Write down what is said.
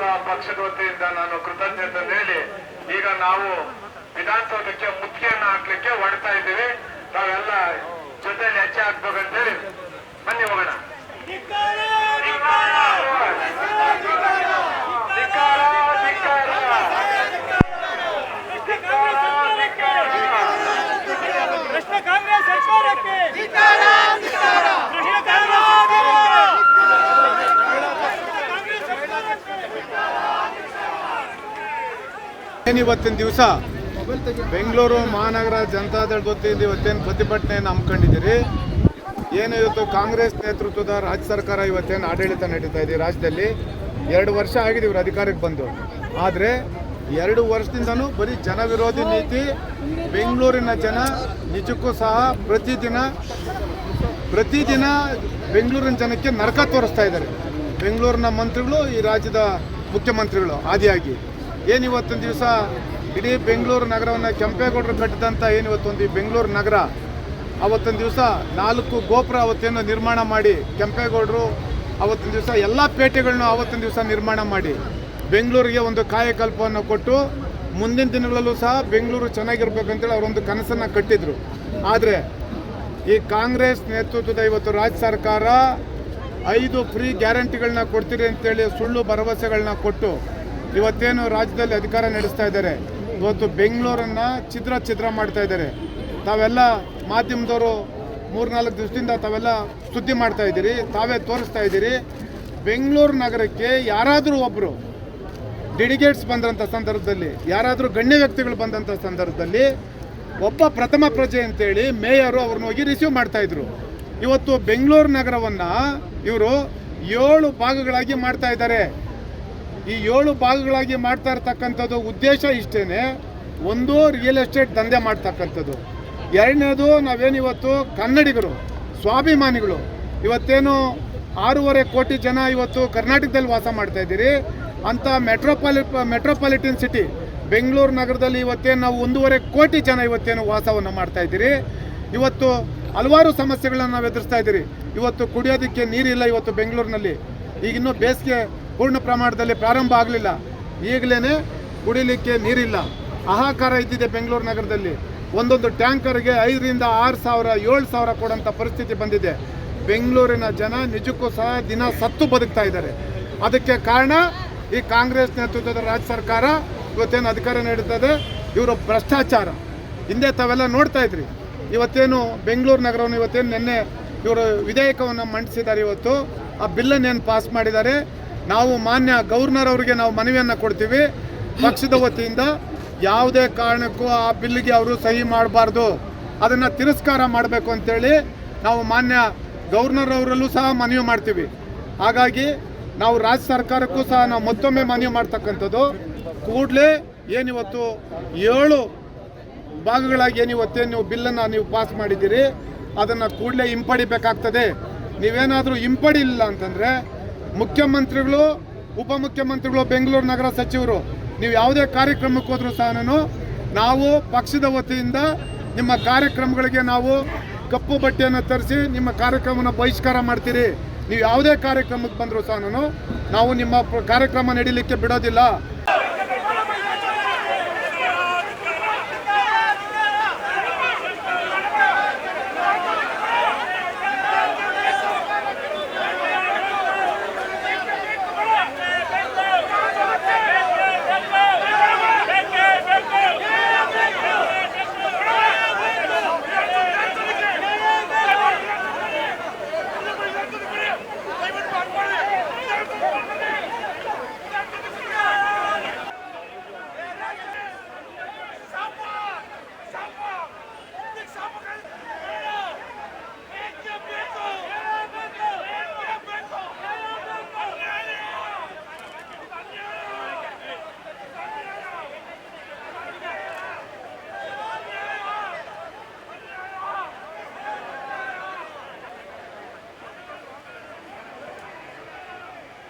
ಮಾತ್ರ ಪಕ್ಷದ ವತಿಯಿಂದ ನಾನು ಕೃತಜ್ಞತೆ ಹೇಳಿ ಈಗ ನಾವು ವಿಧಾನಸೌಧಕ್ಕೆ ಮುಖ್ಯನ ಹಾಕ್ಲಿಕ್ಕೆ ಹೊಡ್ತಾ ಇದ್ದೀವಿ. ನಾವೆಲ್ಲ ಜೊತೆಯಲ್ಲಿ ಹೆಚ್ಚೆ ಹಾಕ್ಬೇಕಂತ ಹೇಳಿ. ಬನ್ನಿ ಹೋಗೋಣ. ಕಾಂಗ್ರೆಸ್ ಸರ್ಕಾರಕ್ಕೆ. ಏನು ಇವತ್ತಿನ ದಿವಸ? ಬೆಂಗಳೂರು ಮಹಾನಗರ ಜನತಾದಳ ವತಿಯಿಂದ ಇವತ್ತೇನು ಪ್ರತಿಭಟನೆಯನ್ನು ಹಮ್ಮಿಕೊಂಡಿದ್ದೀರಿ? ಏನು ಇವತ್ತು ಕಾಂಗ್ರೆಸ್ ನೇತೃತ್ವದ ರಾಜ್ಯ ಸರ್ಕಾರ ಇವತ್ತೇನು ಆಡಳಿತ ನಡೀತಾ ಇದೆ ರಾಜ್ಯದಲ್ಲಿ? ಎರಡು ವರ್ಷ ಆಗಿದೆ ಇವರು ಅಧಿಕಾರಕ್ಕೆ ಬಂದು. ಆದರೆ ಎರಡು ವರ್ಷದಿಂದನೂ ಬರೀ ಜನ ವಿರೋಧಿ ನೀತಿ, ಬೆಂಗಳೂರಿನ ಜನ ನಿಜಕ್ಕೂ ಸಹ ಪ್ರತಿದಿನ ಪ್ರತಿದಿನ ಬೆಂಗಳೂರಿನ ಜನಕ್ಕೆ ನರಕ ತೋರಿಸ್ತಾ ಇದ್ದಾರೆ. ಬೆಂಗಳೂರಿನ ಮಂತ್ರಿಗಳು ಈ ರಾಜ್ಯದ ಮುಖ್ಯಮಂತ್ರಿಗಳು, ಆದಿಯಾಗಿ. ಏನು ಇವತ್ತಿನ ದಿವಸ? ಇಡೀ ಬೆಂಗಳೂರು ನಗರವನ್ನು ಕೆಂಪೇಗೌಡರು ಕಟ್ಟಿದಂಥ ಏನು ಇವತ್ತೊಂದು ಈ ಬೆಂಗಳೂರು ನಗರ? ಅವತ್ತಿನ ದಿವಸ ನಾಲ್ಕು ಗೋಪುರ ಅವತ್ತೇನು ನಿರ್ಮಾಣ ಮಾಡಿ, ಕೆಂಪೇಗೌಡರು ಅವತ್ತಿನ ದಿವಸ ಎಲ್ಲ ಪೇಟೆಗಳನ್ನು ಅವತ್ತಿನ ದಿವಸ ನಿರ್ಮಾಣ ಮಾಡಿ, ಬೆಂಗಳೂರಿಗೆ ಒಂದು ಕಾಯಕಲ್ಪವನ್ನು ಕೊಟ್ಟು, ಮುಂದಿನ ದಿನಗಳಲ್ಲೂ ಸಹ ಬೆಂಗಳೂರು ಚೆನ್ನಾಗಿರ್ಬೇಕಂತೇಳಿ ಅವರೊಂದು ಕನಸನ್ನು ಕಟ್ಟಿದ್ರು. ಆದರೆ ಈ ಕಾಂಗ್ರೆಸ್ ನೇತೃತ್ವದ ಇವತ್ತು ರಾಜ್ಯ ಸರ್ಕಾರ ಐದು ಫ್ರೀ ಗ್ಯಾರಂಟಿಗಳನ್ನ ಕೊಡ್ತೀರಿ ಅಂತೇಳಿ ಸುಳ್ಳು ಭರವಸೆಗಳನ್ನ ಕೊಟ್ಟು ಇವತ್ತೇನು ರಾಜ್ಯದಲ್ಲಿ ಅಧಿಕಾರ ನಡೆಸ್ತಾ ಇದ್ದಾರೆ? ಇವತ್ತು ಬೆಂಗಳೂರನ್ನು ಚಿತ್ರ ಚಿತ್ರ ಮಾಡ್ತಾ ಇದ್ದಾರೆ. ತಾವೆಲ್ಲ ಮಾಧ್ಯಮದವರು ಮೂರ್ನಾಲ್ಕು ದಿವಸದಿಂದ ತಾವೆಲ್ಲ ಸುದ್ದಿ ಮಾಡ್ತಾ ಇದ್ದೀರಿ, ತಾವೇ ತೋರಿಸ್ತಾ ಇದ್ದೀರಿ. ಬೆಂಗಳೂರು ನಗರಕ್ಕೆ ಯಾರಾದರೂ ಒಬ್ಬರು ಡೆಡಿಗೇಟ್ಸ್ ಬಂದಂಥ ಸಂದರ್ಭದಲ್ಲಿ, ಯಾರಾದರೂ ಗಣ್ಯ ವ್ಯಕ್ತಿಗಳು ಬಂದಂಥ ಸಂದರ್ಭದಲ್ಲಿ ಒಬ್ಬ ಪ್ರಥಮ ಪ್ರಜೆ ಅಂತೇಳಿ ಮೇಯರು ಅವ್ರನ್ನ ಹೋಗಿ ರಿಸೀವ್ ಮಾಡ್ತಾ ಇದ್ರು. ಇವತ್ತು ಬೆಂಗಳೂರು ನಗರವನ್ನು ಇವರು ಏಳು ಭಾಗಗಳಾಗಿ ಮಾಡ್ತಾ ಇದ್ದಾರೆ. ಈ ಏಳು ಭಾಗಗಳಾಗಿ ಮಾಡ್ತಾ ಇರ್ತಕ್ಕಂಥದ್ದು ಉದ್ದೇಶ ಇಷ್ಟೇ ಒಂದು ರಿಯಲ್ ಎಸ್ಟೇಟ್ ದಂಧೆ ಮಾಡ್ತಕ್ಕಂಥದ್ದು. ಎರಡನೇದು ನಾವೇನಿವತ್ತು ಕನ್ನಡಿಗರು, ಸ್ವಾಭಿಮಾನಿಗಳು. ಇವತ್ತೇನು ಆರೂವರೆ ಕೋಟಿ ಜನ ಇವತ್ತು ಕರ್ನಾಟಕದಲ್ಲಿ ವಾಸ ಮಾಡ್ತಾ ಇದ್ದೀರಿ. ಅಂತ ಮೆಟ್ರೋಪಾಲಿ ಮೆಟ್ರೋಪಾಲಿಟನ್ ಸಿಟಿ ಬೆಂಗಳೂರು ನಗರದಲ್ಲಿ ಇವತ್ತೇನು ನಾವು ಒಂದೂವರೆ ಕೋಟಿ ಜನ ಇವತ್ತೇನು ವಾಸವನ್ನು ಮಾಡ್ತಾ ಇದ್ದೀರಿ. ಇವತ್ತು ಹಲವಾರು ಸಮಸ್ಯೆಗಳನ್ನು ನಾವು ಎದುರಿಸ್ತಾ ಇದ್ದೀರಿ. ಇವತ್ತು ಕುಡಿಯೋದಕ್ಕೆ ನೀರಿಲ್ಲ ಇವತ್ತು ಬೆಂಗಳೂರಿನಲ್ಲಿ. ಈಗಿನ್ನೂ ಬೇಸಿಗೆ ಪೂರ್ಣ ಪ್ರಮಾಣದಲ್ಲಿ ಪ್ರಾರಂಭ ಆಗಲಿಲ್ಲ. ಈಗಲೇ ಕುಡಿಲಿಕ್ಕೆ ನೀರಿಲ್ಲ. ಹಾಹಾಕಾರ ಇದ್ದಿದೆ ಬೆಂಗಳೂರು ನಗರದಲ್ಲಿ. ಒಂದೊಂದು ಟ್ಯಾಂಕರ್ಗೆ ಐದರಿಂದ ಆರು ಸಾವಿರ, ಏಳು ಸಾವಿರ ಕೊಡೋಂಥ ಪರಿಸ್ಥಿತಿ ಬಂದಿದೆ. ಬೆಂಗಳೂರಿನ ಜನ ನಿಜಕ್ಕೂ ಸಹ ದಿನ ಸತ್ತು ಬದುಕ್ತಾ ಇದ್ದಾರೆ. ಅದಕ್ಕೆ ಕಾರಣ ಈ ಕಾಂಗ್ರೆಸ್ ನೇತೃತ್ವದ ರಾಜ್ಯ ಸರ್ಕಾರ ಇವತ್ತೇನು ಅಧಿಕಾರ ನೀಡುತ್ತದೆ? ಇವರು ಭ್ರಷ್ಟಾಚಾರ. ಹಿಂದೆ ತಾವೆಲ್ಲ ನೋಡ್ತಾ ಇದ್ರಿ. ಇವತ್ತೇನು ಬೆಂಗಳೂರು ನಗರವನ್ನು ಇವತ್ತೇನು ನಿನ್ನೆ ಇವರು ವಿಧೇಯಕವನ್ನು ಮಂಡಿಸಿದ್ದಾರೆ ಇವತ್ತು. ಆ ಬಿಲ್ಲನ್ನೇನು ಪಾಸ್ ಮಾಡಿದ್ದಾರೆ? ನಾವು ಮಾನ್ಯ ಗವರ್ನರ್ ಅವರಿಗೆ ನಾವು ಮನವಿಯನ್ನು ಕೊಡ್ತೀವಿ. ಪಕ್ಷದ ವತಿಯಿಂದ ಯಾವುದೇ ಕಾರಣಕ್ಕೂ ಆ ಬಿಲ್ಲಿಗೆ ಅವರು ಸಹಿ ಮಾಡಬಾರ್ದು. ಅದನ್ನು ತಿರಸ್ಕಾರ ಮಾಡಬೇಕು ಅಂತೇಳಿ ನಾವು ಮಾನ್ಯ ಗವರ್ನರ್ ಅವರಲ್ಲೂ ಸಹ ಮನವಿ ಮಾಡ್ತೀವಿ. ಹಾಗಾಗಿ ನಾವು ರಾಜ್ಯ ಸರ್ಕಾರಕ್ಕೂ ಸಹ ನಾವು ಮತ್ತೊಮ್ಮೆ ಮನವಿ ಮಾಡ್ತಕ್ಕಂಥದ್ದು. ಕೂಡಲೇ ಏನಿವತ್ತು ಏಳು ಭಾಗಗಳಾಗಿ ಏನು ಇವತ್ತೇನು ನೀವು ಬಿಲ್ಲನ್ನು ನೀವು ಪಾಸ್ ಮಾಡಿದ್ದೀರಿ. ಅದನ್ನು ಕೂಡಲೇ ಹಿಂಪಡಿಬೇಕಾಗ್ತದೆ. ನೀವೇನಾದರೂ ಹಿಂಪಡಿಲಿಲ್ಲ ಅಂತಂದರೆ ಮುಖ್ಯಮಂತ್ರಿಗಳು, ಉಪಮುಖ್ಯಮಂತ್ರಿಗಳು, ಬೆಂಗಳೂರು ನಗರ ಸಚಿವರು, ನೀವು ಯಾವುದೇ ಕಾರ್ಯಕ್ರಮಕ್ಕೆ ಹೋದರೂ ಸಹ ನಾನು, ನಾವು ಪಕ್ಷದ ವತಿಯಿಂದ ನಿಮ್ಮ ಕಾರ್ಯಕ್ರಮಗಳಿಗೆ ನಾವು ಕಪ್ಪು ಬಟ್ಟೆಯನ್ನು ತರಿಸಿ ನಿಮ್ಮ ಕಾರ್ಯಕ್ರಮನ ಬಹಿಷ್ಕಾರ ಮಾಡ್ತೀರಿ. ನೀವು ಯಾವುದೇ ಕಾರ್ಯಕ್ರಮಕ್ಕೆ ಬಂದರೂ ಸಹ ನಾನು, ನಾವು ನಿಮ್ಮ ಕಾರ್ಯಕ್ರಮ ನಡೀಲಿಕ್ಕೆ ಬಿಡೋದಿಲ್ಲ.